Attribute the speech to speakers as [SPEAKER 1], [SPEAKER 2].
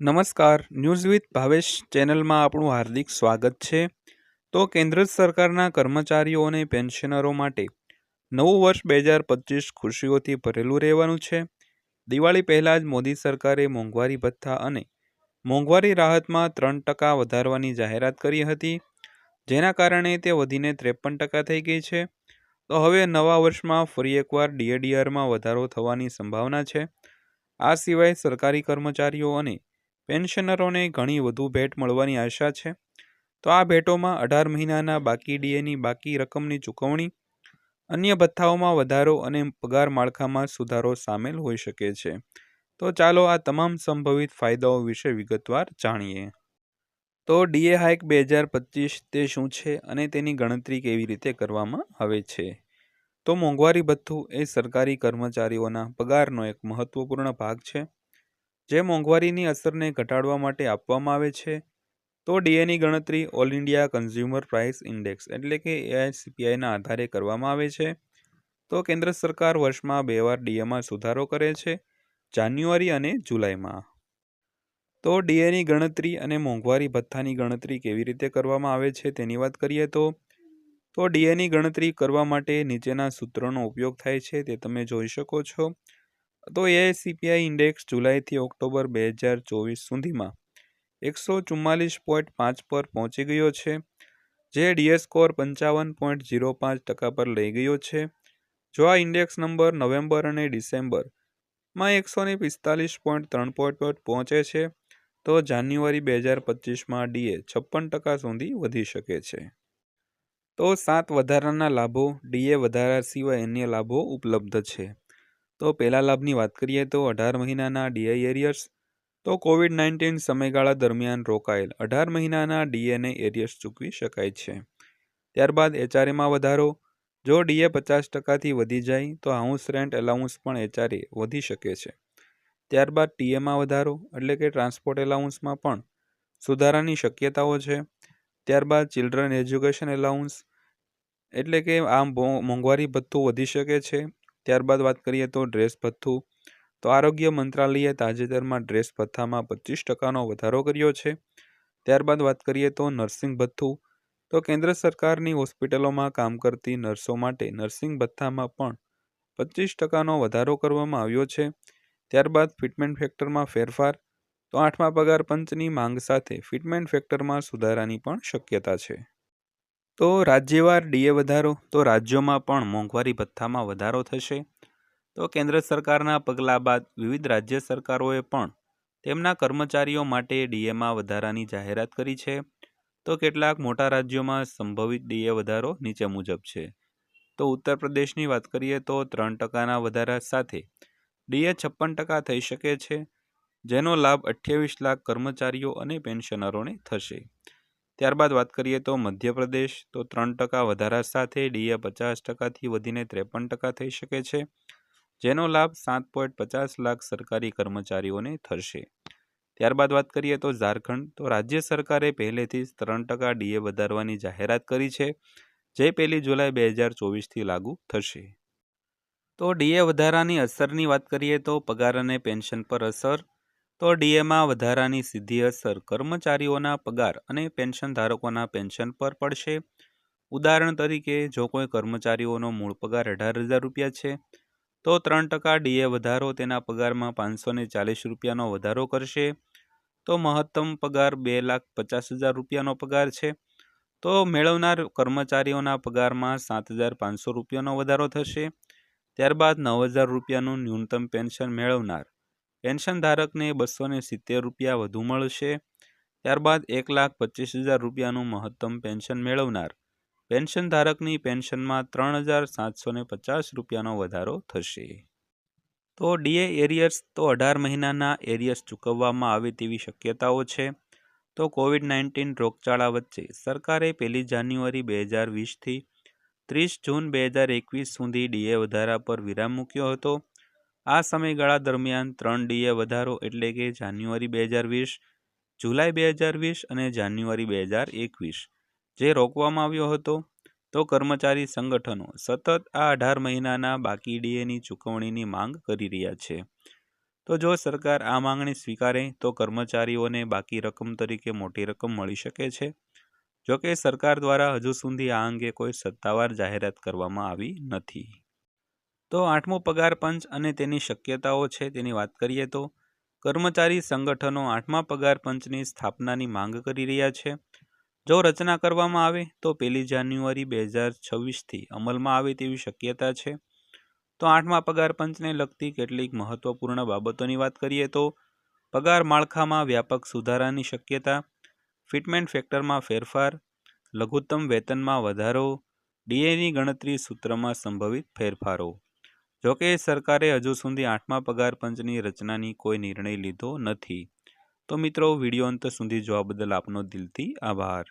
[SPEAKER 1] નમસ્કાર. News with Bhavesh ચેનલમાં આપણું હાર્દિક સ્વાગત છે. તો કેન્દ્ર સરકારના કર્મચારીઓ અને પેન્શનરો માટે નવું વર્ષ બે હજાર પચીસ ખુશીઓથી ભરેલું રહેવાનું છે. દિવાળી પહેલાં જ મોદી સરકારે મોંઘવારી ભથ્થા અને મોંઘવારી રાહતમાં ત્રણ ટકા વધારવાની જાહેરાત કરી હતી. જેના કારણે તે વધીને ત્રેપન ટકા થઈ ગઈ છે. તો હવે નવા વર્ષમાં ફરી એકવાર ડીએડીઆરમાં વધારો થવાની સંભાવના છે. આ સિવાય સરકારી કર્મચારીઓ અને પેન્શનરોને ઘણી વધુ ભેટ મળવાની આશા છે. તો આ ભેટોમાં અઢાર મહિનાના બાકી ડીએની બાકી રકમની ચૂકવણી, અન્ય ભથ્થાઓમાં વધારો અને પગાર માળખામાં સુધારો સામેલ હોઈ શકે છે. તો ચાલો આ તમામ સંભવિત ફાયદાઓ વિશે વિગતવાર જાણીએ. તો ડીએ હાઇક બે હજાર પચીસ તે શું છે અને તેની ગણતરી કેવી રીતે કરવામાં આવે છે? તો મોંઘવારી ભથ્થું એ સરકારી કર્મચારીઓના પગારનો એક મહત્વપૂર્ણ ભાગ છે. જે મોંઘવારીની અસરને ઘટાડવા માટે આપવામાં આવે છે, તો ડીએની ગણતરી, all India consumer price index એટલે કે એઆઈસીપીઆઈના આધારે કરવામાં આવે છે. તો કેન્દ્ર સરકાર વર્ષમાં બે વાર ડીએમાં સુધારો કરે છે, જાન્યુઆરી અને જુલાઈમાં. તો ડીએની ગણતરી અને મોંઘવારી ભથ્થાની ગણતરી કેવી રીતે કરવામાં આવે છે તેની વાત કરીએ તો તો ડીએની ગણતરી કરવા માટે નીચેના સૂત્રોનો ઉપયોગ થાય છે તે તમે જોઈ શકો છો. તો એઆઈસીપીઆઈ ઇન્ડેક્સ જુલાઈથી ઓક્ટોબર બે હજાર ચોવીસ સુધીમાં એકસો ચુમ્માલીસ પોઈન્ટ પાંચ પર પહોંચી ગયો છે, જે ડીએસ સ્કોર પંચાવન પોઈન્ટ ઝીરો પાંચ ટકા પર લઈ ગયો છે. જો આ ઇન્ડેક્સ નંબર નવેમ્બર અને ડિસેમ્બરમાં એકસો ને પિસ્તાલીસ પોઈન્ટ ત્રણ પોઈન્ટ પર પહોંચે છે, તો જાન્યુઆરી બે હજાર પચીસમાં ડીએ છપ્પન ટકા સુધી વધી શકે છે. તો સાત વધારાના લાભો ડીએ વધારા સિવાય અન્ય લાભો ઉપલબ્ધ છે. તો પહેલા લાભની વાત કરીએ તો અઢાર મહિનાના ડીઆઈ એરિયર્સ, તો કોવિડ નાઇન્ટીન સમયગાળા દરમિયાન રોકાયેલ અઢાર મહિનાના ડીએને એરિયર્સ ચૂકવી શકાય છે. ત્યારબાદ એચઆરએમાં વધારો, જો ડીએ પચાસ ટકાથી વધી જાય તો હાઉસ રેન્ટ એલાઉન્સ પણ એચઆરએ વધી શકે છે. ત્યારબાદ ટીએમાં વધારો, એટલે કે ટ્રાન્સપોર્ટ એલાઉન્સમાં પણ સુધારાની શક્યતાઓ છે. ત્યારબાદ ચિલ્ડ્રન એજ્યુકેશન એલાઉન્સ, એટલે કે આમ મોંઘવારી ભથ્થું વધી શકે છે. ત્યારબાદ વાત કરીએ તો ડ્રેસ ભથ્થું. તો આરોગ્ય મંત્રાલયે તાજેતરમાં ડ્રેસ ભથ્થામાં પચીસ ટકાનો વધારો કર્યો છે. ત્યારબાદ વાત કરીએ તો નર્સિંગ ભથ્થું. તો કેન્દ્ર સરકારની હોસ્પિટલોમાં કામ કરતી નર્સો માટે નર્સિંગ ભથ્થામાં પણ પચીસ ટકાનો વધારો કરવામાં આવ્યો છે. ત્યારબાદ ફિટમેન્ટ ફેક્ટરમાં ફેરફાર. તો આઠમા પગાર પંચની માંગ સાથે ફિટમેન્ટ ફેક્ટરમાં સુધારાની પણ શક્યતા છે. તો રાજ્યવાર ડીએ વધારો, તો રાજ્યોમાં પણ મોંઘવારી ભથ્થામાં વધારો થશે. તો કેન્દ્ર સરકારના પગલાં બાદ વિવિધ રાજ્ય સરકારોએ પણ તેમના કર્મચારીઓ માટે ડીએમાં વધારાની જાહેરાત કરી છે. તો કેટલાક મોટા રાજ્યોમાં સંભવિત ડીએ વધારો નીચે મુજબ છે. તો ઉત્તર પ્રદેશની વાત કરીએ તો ત્રણ ટકાના વધારા સાથે ડીએ છપ્પન ટકા થઈ શકે છે, જેનો લાભ અઠ્યાવીસ લાખ કર્મચારીઓ અને પેન્શનરોને થશે. ત્યારબાદ વાત કરીએ તો મધ્યપ્રદેશ, તો ત્રણ ટકા વધારા સાથે ડીએ પચાસ ટકાથી વધીને ત્રેપન ટકા થઈ શકે છે, જેનો લાભ સાત પોઈન્ટ પચાસ લાખ સરકારી કર્મચારીઓને થશે. ત્યારબાદ વાત કરીએ તો ઝારખંડ, તો રાજ્ય સરકારે પહેલેથી જ ત્રણ ટકા ડીએ વધારવાની જાહેરાત કરી છે, જે પહેલી જુલાઈ બે હજાર ચોવીસથી લાગુ થશે. તો ડીએ વધારાની અસરની વાત કરીએ તો પગાર અને પેન્શન પર અસર તો ડીએમાં વધારાની સીધી અસર કર્મચારીઓના પગાર અને પેન્શન ધારકોના પેન્શન પર પડશે. ઉદાહરણ તરીકે, જો કોઈ કર્મચારીઓનો મૂળ પગાર અઢાર હજાર રૂપિયા છે, તો ત્રણ ટકા ડીએ વધારો તેના પગારમાં પાંચસો ને ચાલીસ રૂપિયાનો વધારો કરશે. તો મહત્તમ પગાર બે લાખ પચાસ હજાર રૂપિયાનો પગાર છે. તો મેળવનાર કર્મચારીઓના પગારમાં સાત હજાર પાંચસો રૂપિયાનો વધારો થશે. ત્યારબાદ નવ હજાર રૂપિયાનું ન્યૂનતમ પેન્શન મેળવનાર પેન્શન ધારકને બસો ને સિત્તેર રૂપિયા વધુ મળશે. ત્યારબાદ એક લાખ પચીસ હજાર રૂપિયાનું મહત્તમ પેન્શન મેળવનાર. પેન્શન ધારકની પેન્શનમાં ત્રણ હજાર સાતસો ને પચાસ રૂપિયાનો વધારો થશે. તો ડીએ એરિયર્સ તો અઢાર મહિનાના એરિયર્સ ચૂકવવામાં આવે તેવી શક્યતાઓ છે. તો કોવિડ નાઇન્ટીન રોગચાળા વચ્ચે સરકારે પહેલી જાન્યુઆરી બે હજાર વીસથી ત્રીસ જૂન બે હજાર એકવીસ સુધી ડીએ વધારા પર વિરામ મૂક્યો હતો. આ સમયગાળા દરમિયાન ત્રણ ડીએ વધારો એટલે કે જાન્યુઆરી બે હજાર વીસ, જુલાઈ બે હજાર વીસ અને જાન્યુઆરી બે હજાર એકવીસ. જે રોકવામાં આવ્યો હતો, તો કર્મચારી સંગઠનો સતત આ અઢાર મહિનાના બાકી ડીએની ચૂકવણીની માંગ કરી રહ્યા છે. તો જો સરકાર આ માંગણી સ્વીકારે, તો કર્મચારીઓને બાકી રકમ તરીકે મોટી રકમ મળી શકે છે. જોકે સરકાર દ્વારા હજુ સુધી આ અંગે કોઈ સત્તાવાર જાહેરાત કરવામાં આવી નથી. તો આઠમો પગાર પંચ અને તેની શક્યતાઓ છે તેની વાત કરીએ તો, કર્મચારી સંગઠનો આઠમા પગાર પંચની સ્થાપનાની માંગ કરી રહ્યા છે. જો રચના કરવામાં આવે, તો પહેલી જાન્યુઆરી બે હજાર છવ્વીસથી અમલમાં આવે તેવી શક્યતા છે. તો આઠમા પગાર પંચને લગતી કેટલીક મહત્વપૂર્ણ બાબતોની વાત કરીએ તો, પગાર માળખામાં વ્યાપક સુધારાની શક્યતા, ફિટમેન્ટ ફેક્ટરમાં ફેરફાર, લઘુત્તમ વેતનમાં વધારો, ડીએની ગણતરી સૂત્રમાં સંભવિત ફેરફારો. જોકે સરકારે હજુ સુધી આઠમા પગાર પંચની રચનાની કોઈ નિર્ણય લીધો નથી. તો મિત્રો, વીડિયો અંત સુધી જોવા બદલ આપનો દિલથી આભાર.